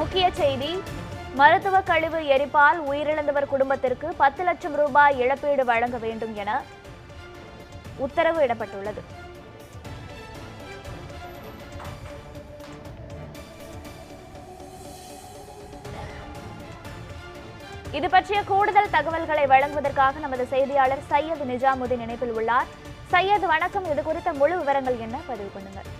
முக்கிய செய்தி மருத்துவ கழிவு எரிப்பால் உயிரிழந்தவர் குடும்பத்திற்கு பத்து லட்சம் ரூபாய் இழப்பீடு வழங்க வேண்டும் என உத்தரவு இடப்பட்டுள்ளது. இது பற்றிய கூடுதல் தகவல்களை வழங்குவதற்காக நமது செய்தியாளர் சையது நிஜாமுதீன் இணைப்பில் உள்ளார். சையது வணக்கம். இது குறித்த முழு விவரங்கள் என்ன? பதிவு பண்ணுங்கள்.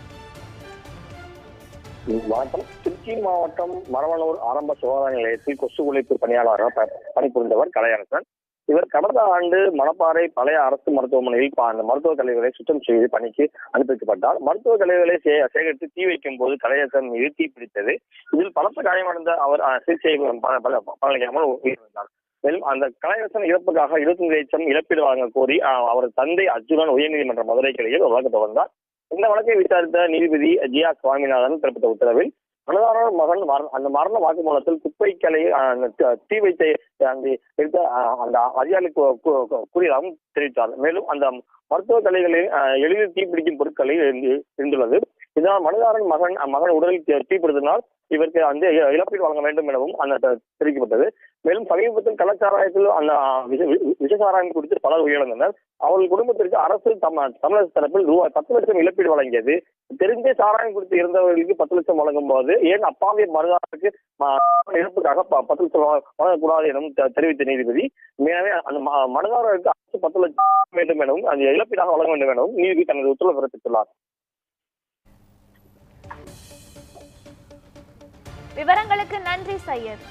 வணக்கம் திருச்சி மாவட்டம் மரவனூர் ஆரம்ப சுகாதார நிலையத்தில் கொசு ஒழிப்பு பணியாளராக ப- பணிபுரிந்தவர் கலையரசன். இவர் கடந்த ஆண்டு மணப்பாறை பழைய அரசு மருத்துவமனையில் ப- அந்த மருத்துவ கழிவுகளை சுத்தம் செய்து பணிக்கு அனுப்பிக்கப்பட்டார் மருத்துவ கழிவுகளை சே- சேகரித்து தீ வைக்கும் போது கலையரசன் மீது தீ பிடித்தது. இதில் பலத்த காயமடைந்த அவர் சிகிச்சை ப- பல- பலனளிக்காமல் உயிரிழந்தார். மேலும் அந்த கலையரசன் இறப்புக்காக இருபத்தஞ்சு லட்சம் இழப்பீடு வழங்க கோரி அவர் அவரது தந்தை அர்ஜுனன் உயர்நீதிமன்ற மதுரை கிளையில் வழக்கு தொடர்ந்தார். இந்த வழக்கை விசாரித்த நீதிபதி ஜியா சுவாமிநாதன் பிறப்பித்த உத்தரவில் மனுதாரர் மகன் மரண- அந்த மரண வாக்குமூலத்தில் குப்பை கலை அந்த தீ வைத்த அந்த எடுத்த அந்த அதிகாரி கூறியதாகவும் தெரிவித்தார். மேலும் அந்த மருத்துவ கலைகளில் அஹ், எளிதில் தீப்பிடிக்கும் பொருட்களை இருந்துள்ளது. இதனால் மனதாரன் மகன் மகன் உடலில் தீப்பிடித்தனால் இவருக்கு அந்த இழப்பீடு வழங்க வேண்டும் எனவும் அந்த தெரிவிக்கப்பட்டது. மேலும் சமீபத்தில் கள்ளச்சாராயத்தில் அந்த அஹ், விஷசாராயம் குறித்து பலர் உயிரிழந்தனர். அவர்கள் குடும்பத்திற்கு அரசு தம தமிழக தரப்பில் ரூபாய் பத்து லட்சம் இழப்பீடு வழங்கியது. தெரிந்தே சாராயம் குறித்து இருந்தவர்களுக்கு பத்து லட்சம் வழங்கும் போது ஏன் அப்பாவிய மருதாருக்கு இழப்புக்காக பத்து லட்சம் வழங்க- வழங்கக்கூடாது எனவும் தெ- தெரிவித்த நீதிபதி எனவே அந்த ம- மனுதாரருக்கு அரசு பத்து லட்சம் வேண்டும் எனவும் அந்த இழப்பீடாக வழங்க வேண்டும் எனவும் நீதிபதி தனது உத்தரவு பிறப்பித்துள்ளார். விவரங்களுக்கு நன்றி சையத்.